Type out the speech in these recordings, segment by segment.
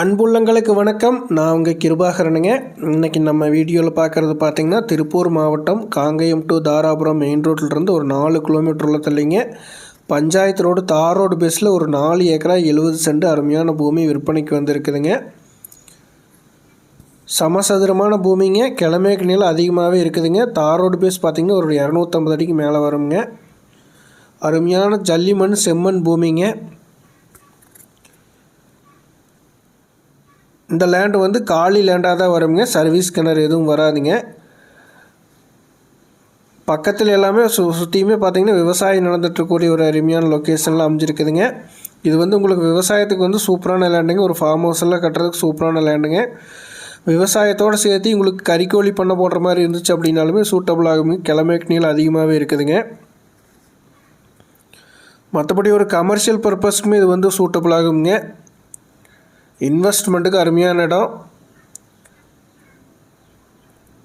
அன்புள்ளங்களுக்கு வணக்கம். நான் உங்கள் கிருபாகரனுங்க. இன்றைக்கி நம்ம வீடியோவில் பார்க்குறது பார்த்திங்கன்னா திருப்பூர் மாவட்டம் காங்கயம் டு தாராபுரம் மெயின் ரோட்லேருந்து ஒரு நாலு கிலோமீட்டர் உள்ள தள்ளிங்க பஞ்சாயத்து ரோடு தார் ரோடு பேஸில் ஒரு நாலு ஏக்கரா எழுபது சென்ட் அருமையான பூமி விற்பனைக்கு வந்திருக்குதுங்க. சமசதுரமான பூமிங்க. கிழமைக்கு நிலம் அதிகமாகவே இருக்குதுங்க. தார் ரோடு பேஸ் பார்த்திங்கன்னா ஒரு இரநூத்தம்பது அடிக்கு மேலே வருங்க. அருமையான ஜல்லிமண் செம்மண் பூமிங்க. இந்த லேண்டு வந்து காலி லேண்டாக தான் வருங்க சர்வீஸ் கிணறு எதுவும் வராதுங்க. பக்கத்தில் எல்லாமே சு சுற்றியுமே பார்த்தீங்கன்னா விவசாயம் நடந்துட்டுருக்கக்கூடிய ஒரு அருமையான லொக்கேஷனில் அமைஞ்சிருக்குதுங்க. இது வந்து உங்களுக்கு விவசாயத்துக்கு வந்து சூப்பரான லேண்டுங்க ஒரு ஃபார்ம் ஹவுஸ் எல்லாம் கட்டுறதுக்கு சூப்பரான லேண்டுங்க விவசாயத்தோடு சேர்த்து உங்களுக்கு கறிக்கோழி பண்ண போடுற மாதிரி இருந்துச்சு அப்படின்னாலுமே சூட்டபுள் ஆகுங்க. கிழமைக்கு நீளம் அதிகமாகவே இருக்குதுங்க. மற்றபடி ஒரு கமர்ஷியல் பர்பஸ்க்குமே இது வந்து சூட்டபுள் ஆகுங்க இன்வெஸ்ட்மெண்ட்டுக்கு அருமையான இடம்.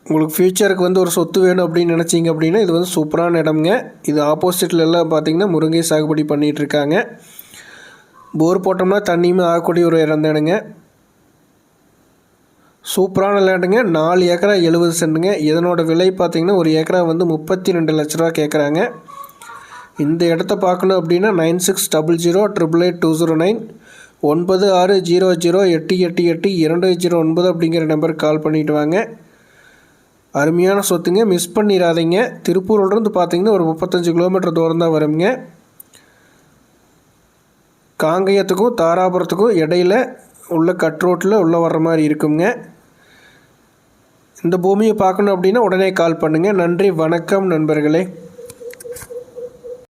உங்களுக்கு ஃப்யூச்சருக்கு வந்து ஒரு சொத்து வேணும் அப்படின்னு நினச்சிங்க அப்படின்னா இது வந்து சூப்பரான இடம்ங்க. இது ஆப்போசிட்டில் எல்லாம் பார்த்தீங்கன்னா முருங்கை சாகுபடி பண்ணிகிட்ருக்காங்க போர் போட்டோம்னா தண்ணியுமே ஆகக்கூடிய ஒரு இடம் தானுங்க. சூப்பரான லேண்டுங்க. நாலு ஏக்கரா எழுபது சென்ட்டுங்க. இதனோட விலை பார்த்திங்கன்னா ஒரு ஏக்கரா வந்து முப்பத்தி ரெண்டு லட்ச ரூபா கேட்குறாங்க இந்த இடத்த பார்க்கணும் அப்படின்னா nine six double zero triple eight two zero nine ஒன்பது ஆறு ஜீரோ ஜீரோ எட்டு எட்டு எட்டு இரண்டு ஜீரோ ஒன்பது அப்படிங்கிற நம்பருக்கு கால் பண்ணிவிட்டு வாங்க. அருமையான சொத்துங்க. மிஸ் பண்ணிடாதீங்க திருப்பூர்லேருந்து பார்த்தீங்கன்னா ஒரு முப்பத்தஞ்சு கிலோமீட்டர் தூரம் தான் வருங்க. காங்கயத்துக்கும் தாராபுரத்துக்கும் இடையில உள்ள கட் ரோட்டில் உள்ளே வர்ற மாதிரி இருக்குங்க. இந்த பூமியை பார்க்கணும் அப்படின்னா உடனே கால் பண்ணுங்கள் நன்றி வணக்கம் நண்பர்களே.